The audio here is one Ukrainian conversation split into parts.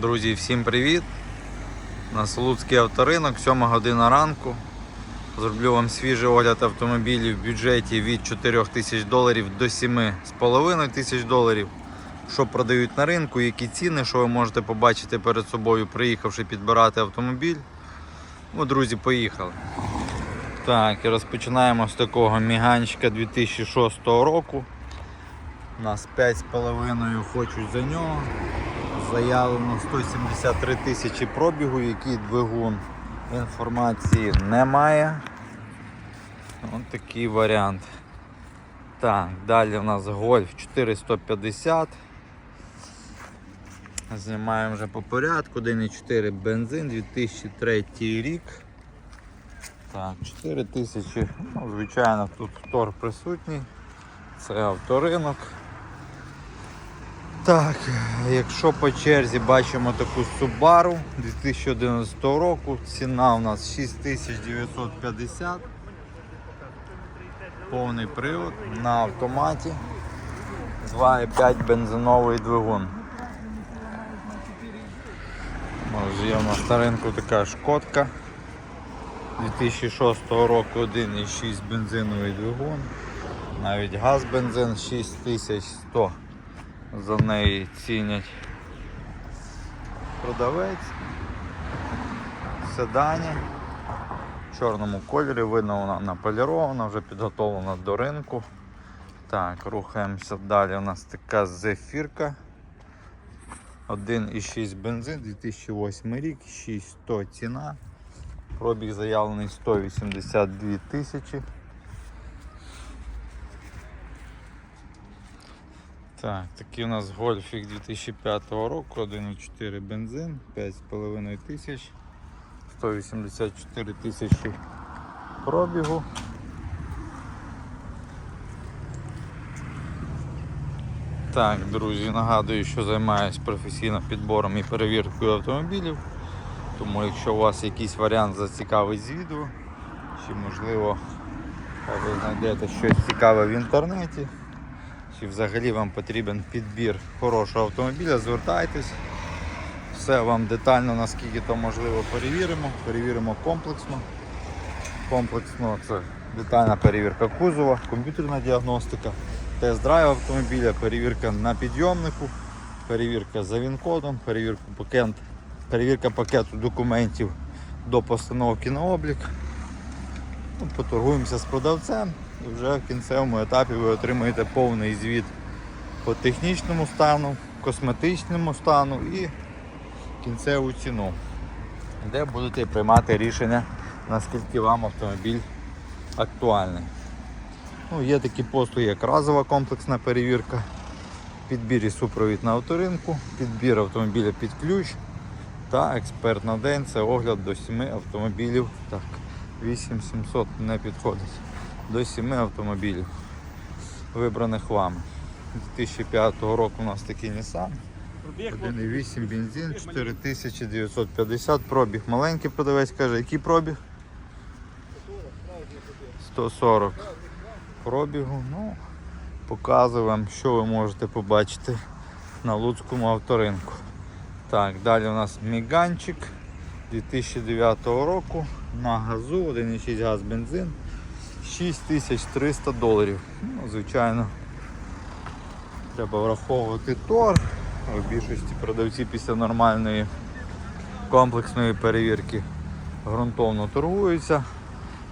Друзі, всім привіт! У нас Луцький авторинок, 7 година ранку. Зроблю вам свіжий огляд автомобілів в бюджеті від 4 тисяч доларів до 7,5 тисяч доларів. Що продають на ринку, які ціни, що ви можете побачити перед собою, приїхавши підбирати автомобіль. Ну, друзі, поїхали. Так, і розпочинаємо з такого міганчика 2006 року. У нас 5,5 хочуть за нього. Заявлено 173 тисячі пробігу, який двигун інформації немає. Ось такий варіант. Так, далі у нас Golf 4150. Знімаємо вже по порядку. 1,4 бензин, 2003 рік. Так, 4 тисячі. Ну, звичайно, тут втор присутній. Це авторинок. Так, якщо по черзі бачимо таку Subaru 2011 року, ціна у нас 6950. Повний привод на автоматі. 2,5 бензиновий двигун. Може є на ринку така шкодка. 2006 року 1,6 бензиновий двигун. Навіть газ бензин 6100 за неї цінять продавець. Седані. В чорному кольорі видно вона наполірована, вже підготовлена до ринку. Так, рухаємося далі. У нас така зефірка. 1,6 бензин, 2008 рік, 6100 ціна. Пробіг заявлений 182 тисячі. Так, такий у нас гольфік 2005 року, 1,4 бензин, 5,5 тисяч, 184 тисячі пробігу. Так, друзі, нагадую, що займаюся професійно підбором і перевіркою автомобілів. Тому якщо у вас якийсь варіант зацікавить з відео, чи можливо ви знайдете щось цікаве в інтернеті, чи взагалі вам потрібен підбір хорошого автомобіля, звертайтесь. Все вам детально, наскільки то можливо, перевіримо. Перевіримо комплексно. Комплексно це детальна перевірка кузова, комп'ютерна діагностика, тест-драйв автомобіля, перевірка на підйомнику, перевірка за він-кодом, перевірка, пакет, перевірка пакету документів до постановки на облік. Ну, Поторгуємося з продавцем вже в кінцевому етапі ви отримаєте повний звіт по технічному стану, косметичному стану і кінцеву ціну, де будете приймати рішення, наскільки вам автомобіль актуальний. Ну, Є такі послуги, як разова комплексна перевірка, підбір і супровід на авторинку, підбір автомобіля під ключ та експерт на день це огляд до 7 автомобілів. Так, 8700 не підходить. До 7 автомобілів, вибраних вами. 2005 року у нас такий Nissan. 1,8 бензин, 4950 пробіг. Маленький продавець каже, який пробіг? 140 пробігу. Ну, показую вам, що ви можете побачити на Луцькому авторинку. Так, далі у нас міганчик 2009 року на газу, 1,6 газ бензин, 6300 доларів. Ну, звичайно, треба враховувати тор. В більшості продавці після нормальної комплексної перевірки ґрунтовно торгуються.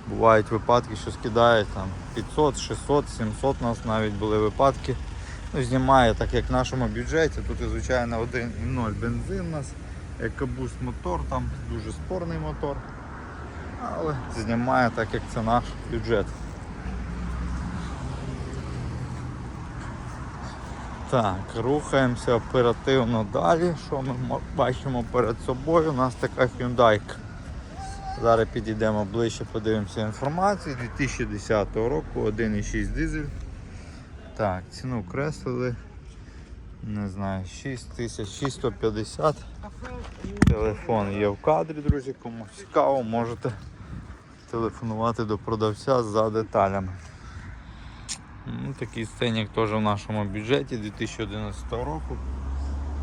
Бувають випадки, що скидають там 500, 600, 700 у нас навіть були випадки. Ну, знімає так як в нашому бюджеті. Тут звичайно 1,0 бензин у нас, екобуст мотор, там дуже спорний мотор. Але знімає так як це наш бюджет. Так, рухаємося оперативно далі. Що ми бачимо перед собою? У нас така Hyundai. Зараз підійдемо ближче, подивимося інформацію. 2010 року 1,6 дизель. Так, ціну креслили. Не знаю, 6650. Телефон є в кадрі, друзі. Кому цікаво, можете телефонувати до продавця за деталями. Ну, такий сценік теж в нашому бюджеті 2011 року.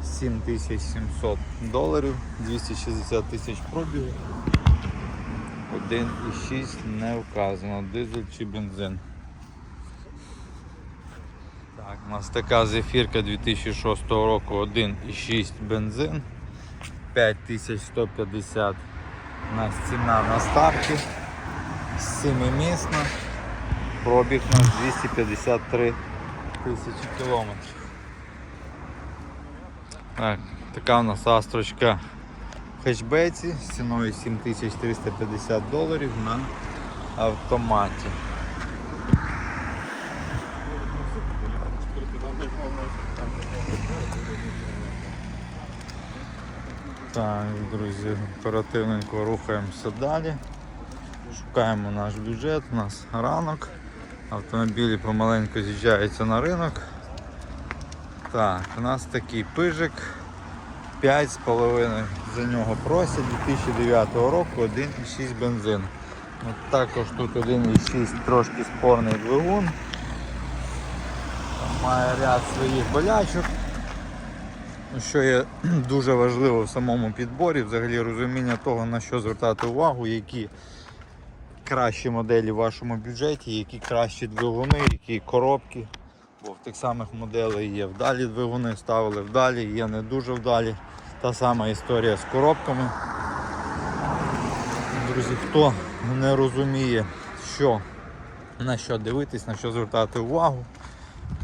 7700 доларів, 260 тисяч пробігу. 1,6 не вказано, дизель чи бензин. Так, у нас така зефірка 2006 року 1,6 бензин, 5150 у нас ціна на старті, 7-місна, пробіг у нас 253 тисячі кілометрів. Так, така у нас астрочка в хетчбеці з ціною 7350 доларів на автоматі. Так, друзі, оперативненько рухаємося далі. Шукаємо наш бюджет, у нас ранок. Автомобілі помаленьку з'їжджаються на ринок. Так, у нас такий пижик 5,5 за нього просять 2009 року 1,6 бензин. От також тут 1,6 трошки спорний двигун. Там має ряд своїх болячок. Ну, Що є дуже важливо в самому підборі, взагалі розуміння того, на що звертати увагу, які кращі моделі в вашому бюджеті, які кращі двигуни, які коробки. Бо в тих самих моделей є вдалі двигуни, ставили вдалі, є не дуже вдалі. Та сама історія з коробками. Друзі, хто не розуміє, що, на що дивитись, на що звертати увагу,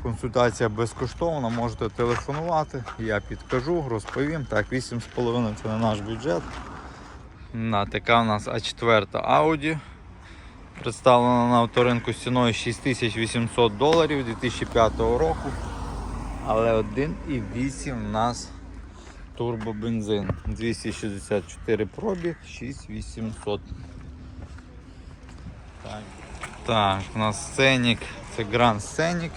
консультація безкоштовна, можете телефонувати, я підкажу, розповім. Так, 8,5 це на наш бюджет. На, така у нас А4 Audi. Представлена на авторинку з ціною 6800 доларів 2005 року. Але 1,8 у нас турбобензин. 264 пробіг, 6800. Так. так, у нас сценік, це Grand Scenic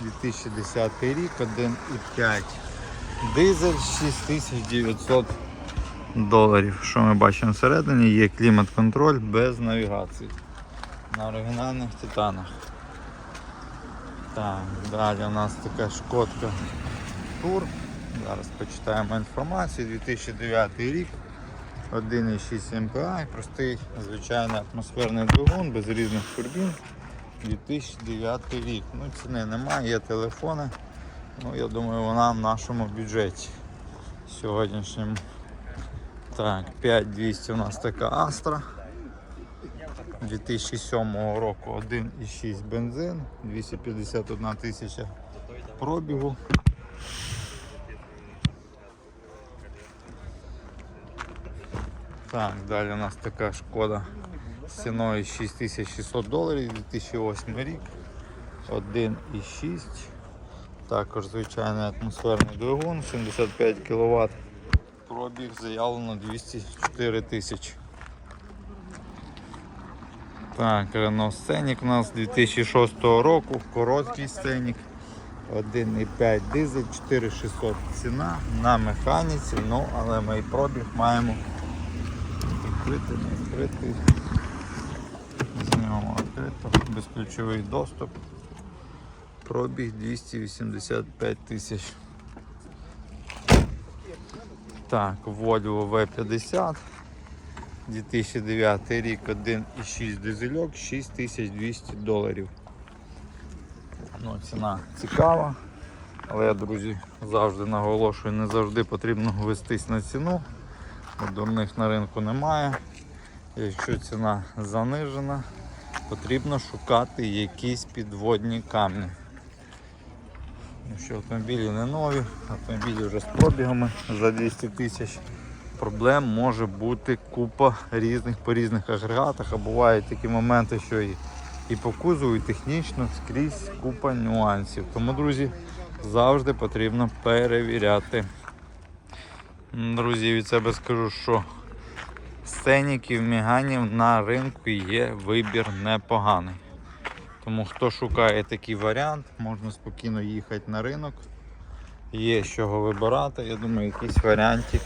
2010 рік, 1,5 дизель 6900 доларів. Що ми бачимо всередині? Є клімат-контроль без навігації на оригінальних титанах. Так, далі у нас така шкодка тур. Зараз почитаємо інформацію. 2009 рік, 1,6 MPI, простий звичайний атмосферний двигун без різних турбін. 2009 рік. Ну ціни немає, є телефони. Ну я думаю вона в нашому бюджеті сьогоднішньому. Так, 5200 у нас така Астра. 2007 року 1,6 бензин, 251 тисяча пробігу. Так, далі у нас така шкода з ціною 6600 доларів, 2008 рік, 1,6. Також звичайний атмосферний двигун, 75 кВт. Пробіг заявлено 204 тисячі. Так, Renault Scenic у нас 2006 року, короткий Scenic, 1,5 дизель, 4600 ціна на механіці, ну але ми і пробіг маємо відкритий, не відкритий. Знімемо відкрито, безключовий доступ. Пробіг 285 тисяч. Так, Volvo V50. 2009 рік 1,6 дизельок, 6200 доларів. Ну, ціна цікава, але я, друзі, завжди наголошую, не завжди потрібно вестись на ціну, бо дурних на ринку немає. Якщо ціна занижена, потрібно шукати якісь підводні камні. Якщо автомобілі не нові, автомобілі вже з пробігами за 200 тисяч проблем може бути купа різних по різних агрегатах, а бувають такі моменти, що і, і по кузову, і технічно скрізь купа нюансів. Тому, друзі, завжди потрібно перевіряти. Друзі, від себе скажу, що сценіків, міганів на ринку є вибір непоганий. Тому хто шукає такий варіант, можна спокійно їхати на ринок. Є з чого вибирати. Я думаю, якийсь варіантик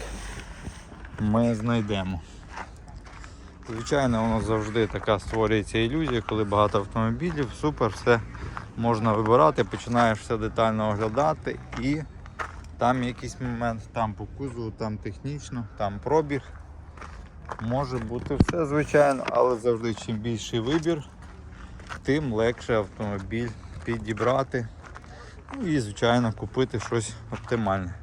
ми знайдемо. Звичайно, воно завжди така створюється ілюзія, коли багато автомобілів, супер, все можна вибирати, починаєш все детально оглядати і там якийсь момент, там по кузову, там технічно, там пробіг. Може бути все, звичайно, але завжди чим більший вибір, тим легше автомобіль підібрати. Ну і, звичайно, купити щось оптимальне.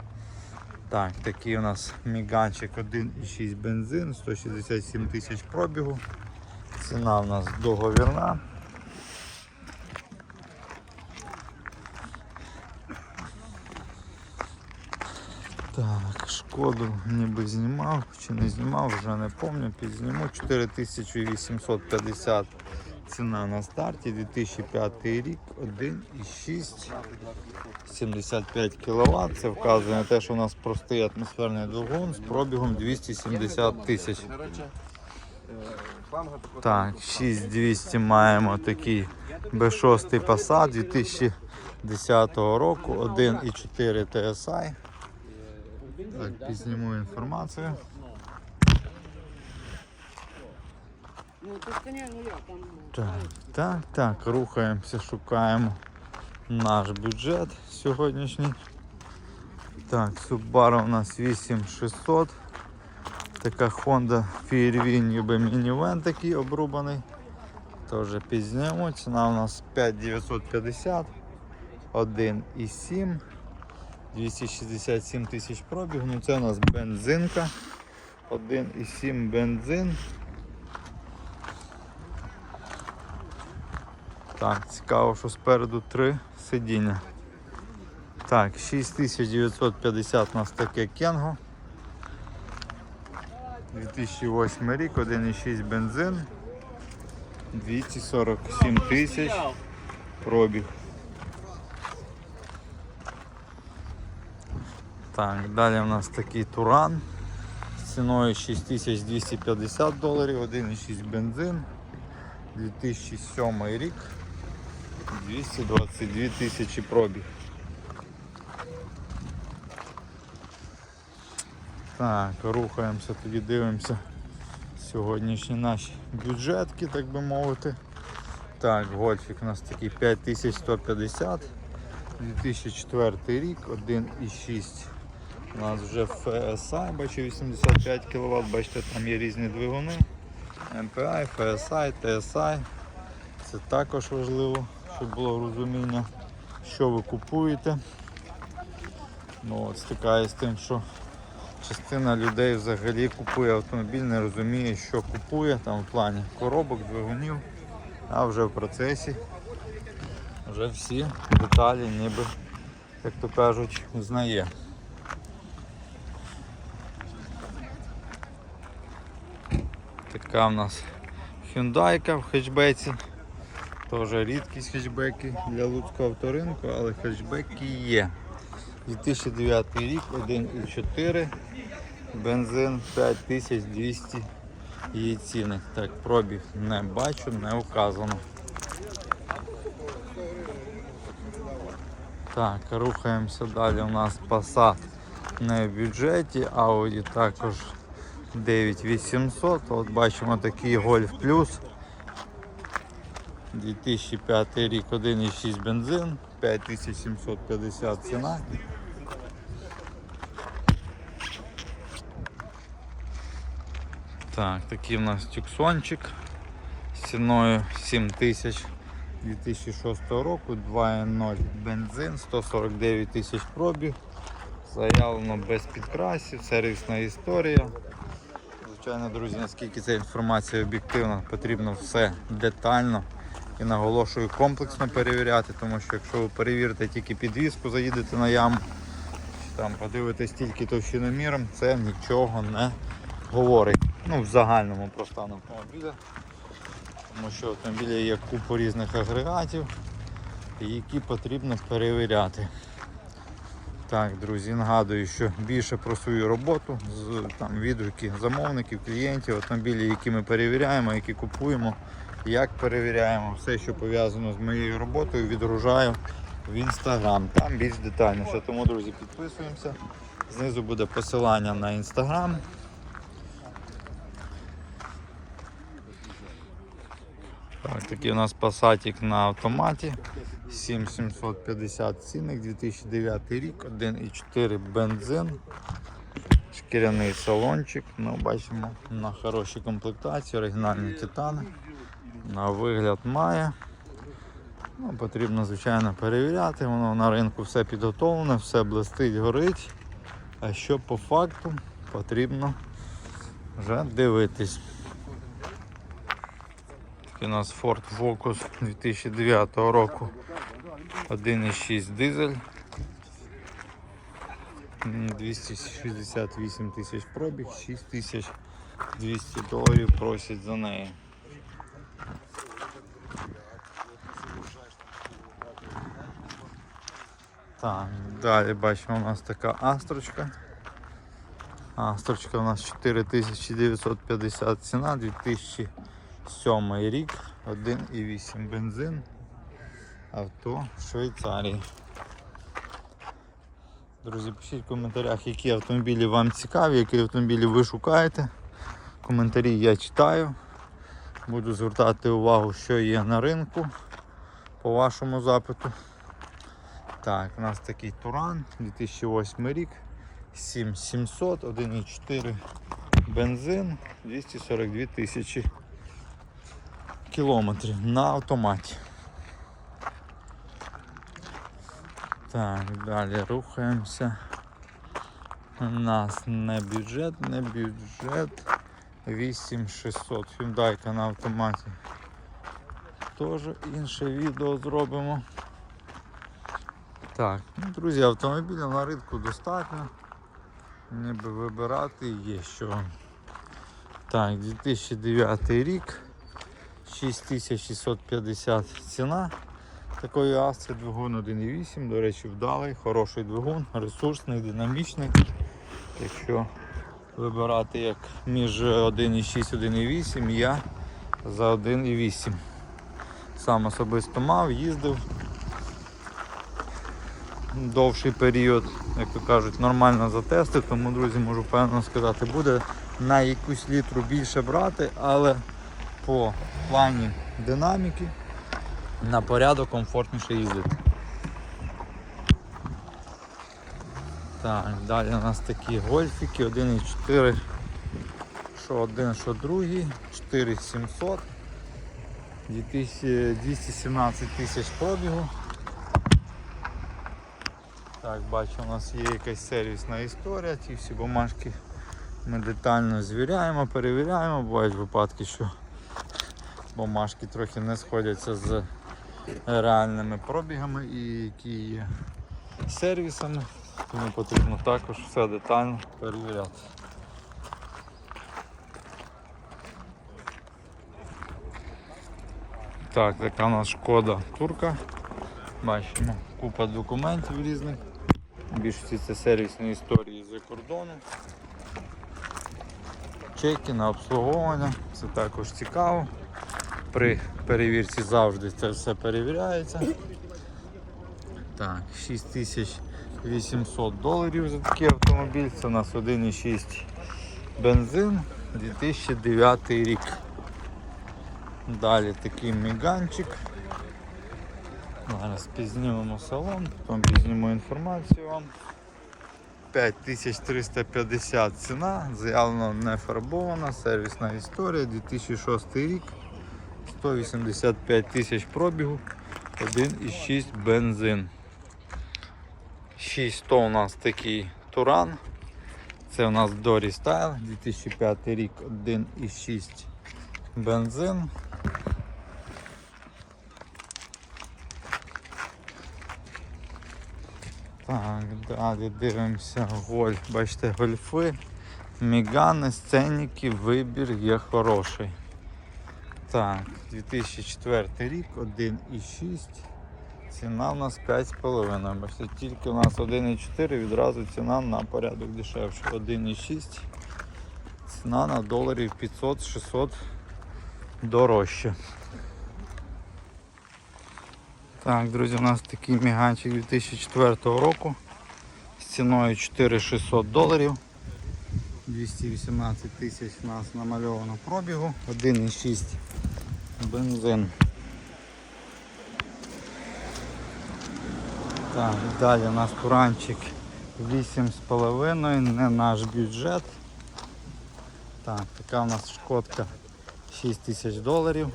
Так, такий у нас міганчик 1,6 бензин, 167 тисяч пробігу. Ціна у нас договірна. Так, шкоду ніби знімав чи не знімав, вже не пам'ятаю, підзніму. 4850 ціна на старті, 2005 рік, 1,6, 75 кВт. Це вказує на те, що у нас простий атмосферний двигун з пробігом 270 тисяч. Так, 6200 маємо такий B6 Passat 2010 року, 1,4 TSI. Так, підзніму інформацію. Ну, я там. Так, так, так, рухаємося, шукаємо наш бюджет сьогоднішній. Так, Subaru у нас 8600. Така Honda Fairview ніби мінівен такий обрубаний. Теж пізнімо. Ціна у нас 5950, 1,7, 267 тисяч пробіг. Ну це у нас бензинка. 1,7 бензин. Так, цікаво, що спереду три сидіння. Так, 6950 у нас таке Кенго. 2008 рік, 1,6 бензин. 247 тисяч пробіг. Так, далі у нас такий Туран з ціною 6250 доларів, 1,6 бензин. 2007 рік. 222 тисячі пробіг. Так, рухаємося, тоді дивимося сьогоднішні наші бюджетки, так би мовити. Так, гольфік у нас такий 5150, 2004 рік, 1,6. У нас вже FSI, бачу 85 кВт, бачите, там є різні двигуни. MPI, FSI, TSI. Це також важливо, щоб було розуміння, що ви купуєте. Ну, от стикаюсь з тим, що частина людей взагалі купує автомобіль, не розуміє, що купує там в плані коробок, двигунів, а вже в процесі вже всі деталі ніби, як то кажуть, знає. Така в нас Hyundai в хетчбеці. Теж рідкість хетчбеки для луцького авторинку, але хетчбеки є. 2009 рік, 1,4, бензин 5200 її ціни. Так, пробіг не бачу, не вказано. Так, рухаємося далі. У нас Passat не в бюджеті, Audi також 9800. От бачимо такий Golf Plus. 2005 рік 1,6 бензин, 5750 ціна. Так, такий в нас тюксончик з ціною 7000 2006 року, 2.0 бензин, 149 тисяч пробіг. Заявлено без підкрасів, сервісна історія. Звичайно, друзі, наскільки ця інформація об'єктивна, потрібно все детально і наголошую комплексно перевіряти, тому що якщо ви перевірите тільки підвіску, заїдете на яму, чи там подивитесь тільки товщиноміром, це нічого не говорить. Ну, в загальному про стан автомобіля. Тому що в автомобілі є купа різних агрегатів, які потрібно перевіряти. Так, друзі, нагадую, що більше про свою роботу, з там, відгуки замовників, клієнтів, автомобілі, які ми перевіряємо, які купуємо, як перевіряємо, все, що пов'язано з моєю роботою, відгружаю в інстаграм. Там більш детальніше. Тому, друзі, підписуємося. Знизу буде посилання на інстаграм. Так, такий у нас пасатик на автоматі 7750 цінник, 2009 рік, 1,4 бензин, шкіряний салончик. Ну, бачимо на хорошій комплектації, оригінальні титани. На вигляд має. Ну, потрібно, звичайно, перевіряти. Воно на ринку все підготовлене, все блистить, горить. А що по факту потрібно вже дивитись. У нас Ford Focus 2009 року. 1,6 дизель. 268 тисяч пробіг, 6200 доларів просять за неї. Так, далі бачимо у нас така астрочка. Астрочка у нас 4950 ціна, 2007 рік, 1,8 бензин. Авто в Швейцарії. Друзі, пишіть в коментарях, які автомобілі вам цікаві, які автомобілі ви шукаєте. Коментарі я читаю. Буду звертати увагу, що є на ринку по вашому запиту. Так, у нас такий Туран, 2008 рік, 7700, 1,4 бензин, 242 тисячі кілометрів на автоматі. Так, далі рухаємося. У нас не бюджет, не бюджет. 8600 Hyundai на автоматі. Теж інше відео зробимо. Так, ну, друзі, автомобілів на ринку достатньо. Ніби вибирати є що. Так, 2009 рік. 6650 ціна. Такої Астри двигун 1.8, до речі, вдалий, хороший двигун, ресурсний, динамічний. Якщо вибирати як між 1.6 1.8, я за 1.8. Сам особисто мав, їздив довший період, як то кажуть, нормально затести, тому, друзі, можу впевнено сказати, буде на якусь літру більше брати, але по плані динаміки на порядок комфортніше їздити. Так, далі у нас такі гольфіки 1,4, що один, що другий, 4700, 217 тисяч пробігу. Так, бачу, у нас є якась сервісна історія, ті всі бумажки ми детально звіряємо, перевіряємо, бувають випадки, що бумажки трохи не сходяться з реальними пробігами і які є сервісами, тому потрібно також все детально перевіряти. Так, така у нас шкода турка. Бачимо, купа документів різних. Більшості це сервісні історії з кордону. Чеки на обслуговування, це також цікаво. При перевірці завжди це все перевіряється. Так, 6800 доларів за такий автомобіль. Це у нас 1,6 бензин 2009 рік. Далі такий міганчик. Зараз підзнімемо салон, потім підзніму інформацію вам. 5350 ціна, заявлено не фарбована, сервісна історія, 2006 рік, 185 тисяч пробігу, 1,6 бензин. 600 у нас такий Туран. Це у нас Dory Style, 2005 рік, 1,6 бензин. Так, далі дивимося гольф. Бачите, гольфи, мігани, сценіки, вибір є хороший. Так, 2004 рік, 1,6. Ціна у нас 5,5. Бачите, тільки у нас 1,4, відразу ціна на порядок дешевше. 1,6. Ціна на доларів 500-600 дорожче. Так, друзі, у нас такий міганчик 2004 року з ціною 4600 доларів. 218 тисяч у нас намальовано пробігу, 1,6 бензин. Так, далі у нас туранчик 8,5, не наш бюджет. Так, така у нас шкодка 6 тисяч доларів.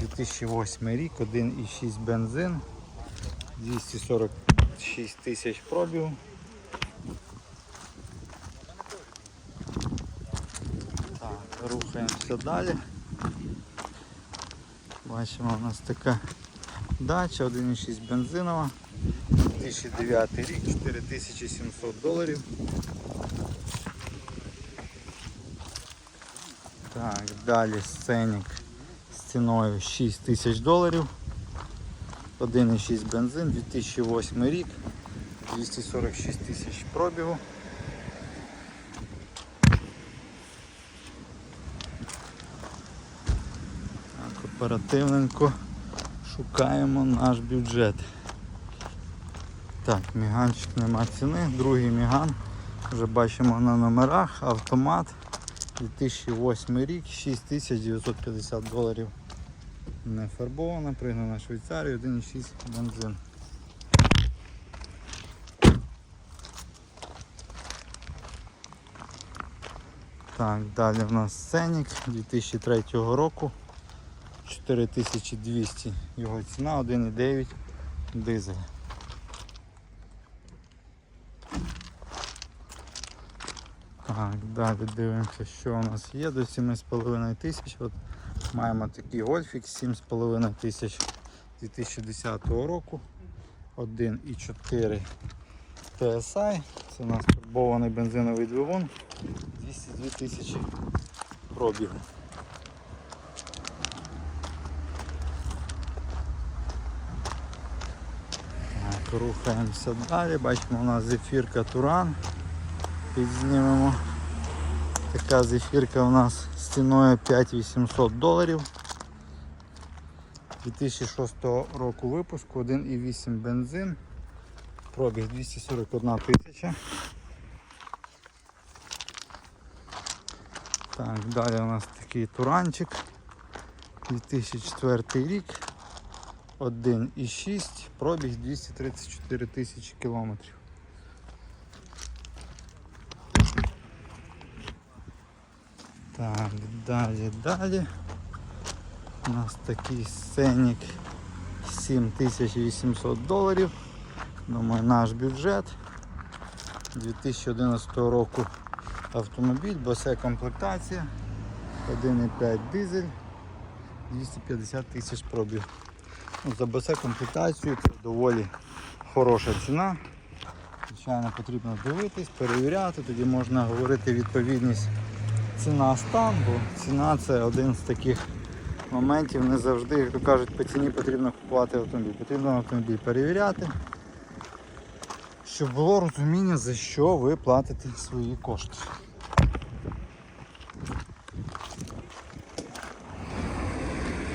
2008 рік, 1,6 бензин, 246 тисяч пробігу. Так, рухаємося далі. Бачимо, у нас така дача, 1,6 бензинова, 2009 рік, 4700 доларів. Так, далі сценік ціною 6 тисяч доларів. 1,6 бензин, 2008 рік, 246 тисяч пробігу. Так, оперативненько шукаємо наш бюджет. Так, міганчик нема ціни, другий міган. Вже бачимо на номерах, автомат. 2008 рік, 6950 доларів. Не фарбована, пригнана Швейцарію, 1,6 бензин. Так, далі в нас сценік 2003 року. 4200 його ціна, 1,9 дизель. Так, далі дивимося, що у нас є до 7,5 тисяч. От маємо такий гольфік 7,5 тисяч 2010 року. 1,4 TSI. Це у нас турбований бензиновий двигун. 202 тисячі пробігу. Рухаємося далі. Бачимо, у нас зефірка Туран. Підзнімемо. Така зефірка у нас з ціною 5800 доларів. 2006 року випуску, 1,8 бензин. Пробіг 241 тисяча. Так, далі у нас такий туранчик. 2004 рік. 1,6, пробіг 234 тисячі кілометрів. Так, далі, далі. У нас такий сценік 7800 доларів. Думаю, наш бюджет. 2011 року автомобіль, босе комплектація, 1,5 дизель, 250 тисяч пробіг. Ну, За босе комплектацію це доволі хороша ціна. Звичайно, потрібно дивитись, перевіряти, тоді можна говорити відповідність ціна стан, бо ціна це один з таких моментів не завжди, як то кажуть, по ціні потрібно купувати автомобіль. Потрібно автомобіль перевіряти, щоб було розуміння, за що ви платите свої кошти.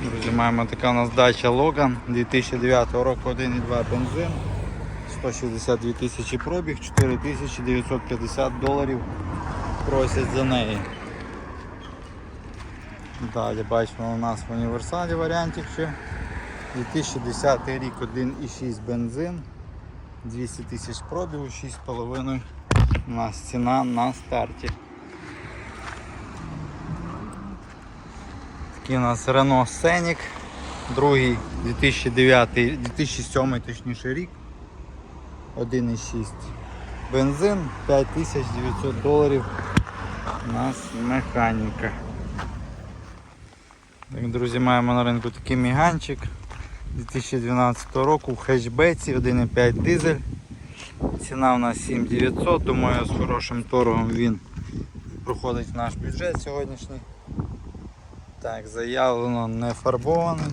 Друзі, маємо така у нас дача Логан 2009 року 1,2 бензин, 162 тисячі пробіг, 4950 доларів просять за неї. Далі бачимо у нас в універсалі варіантів ще. 2010 рік 1,6 бензин, 200 тисяч пробігу, 6,5 у нас ціна на старті. Такий у нас Renault Scenic, другий 2009, 2007 точніше рік, 1,6 бензин, 5900 доларів у нас механіка. Так, друзі, маємо на ринку такий міганчик 2012 року в хетчбеці 1,5 дизель. Ціна у нас 7900, думаю, з хорошим торгом він проходить наш бюджет сьогоднішній. Так, заявлено не фарбований.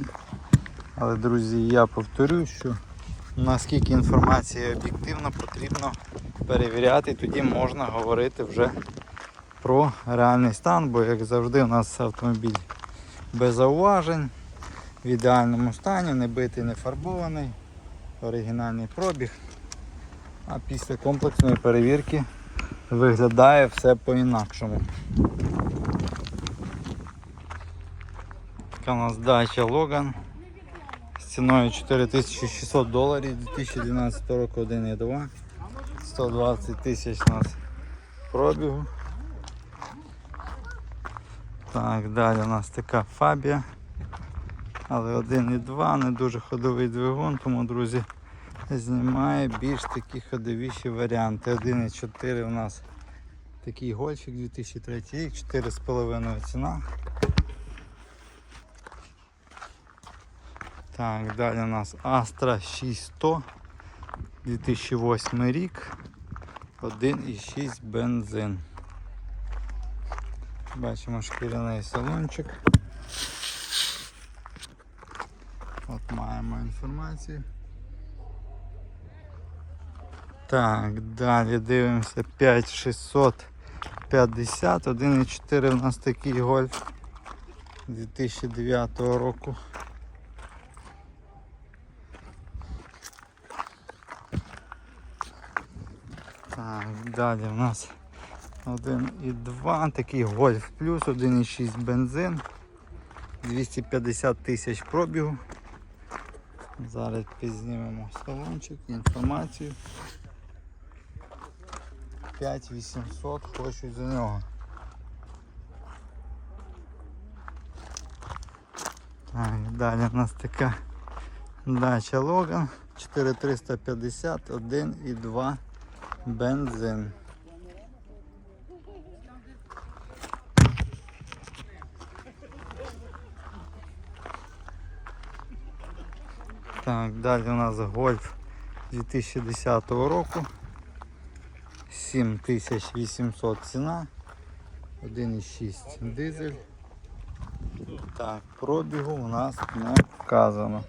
Але, друзі, я повторю, що наскільки інформація об'єктивна, потрібно перевіряти, тоді можна говорити вже про реальний стан, бо як завжди у нас автомобіль без зауважень, в ідеальному стані, не битий, не фарбований, оригінальний пробіг. А після комплексної перевірки виглядає все по-інакшому. Така у нас дача Логан з ціною 4600 доларів 2012 року 1,2. 120 тисяч у нас пробігу. Так, далі у нас така фабія. Але 1,2, не дуже ходовий двигун, тому, друзі, знімає більш такі ходовіші варіанти. 1,4 у нас такий гольфік 2003 рік, 4,5 ціна. Так, далі у нас Astra 6100 2008 рік. 1,6 бензин. Бачимо шкіряний салончик. От маємо інформацію. Так, далі дивимося 5650, 1,4 у нас такий гольф 2009 року. Так, далі у нас 1,2, такий гольф плюс, 1,6 бензин, 250 тисяч пробігу. Зараз підзнімемо салончик, інформацію. 5800 хочуть за нього. Так, далі у нас така дача Логан 4350, 1,2 бензин. Так, далі у нас гольф 2010 року. 7800 ціна. 1,6 дизель. Так, пробігу у нас не вказано.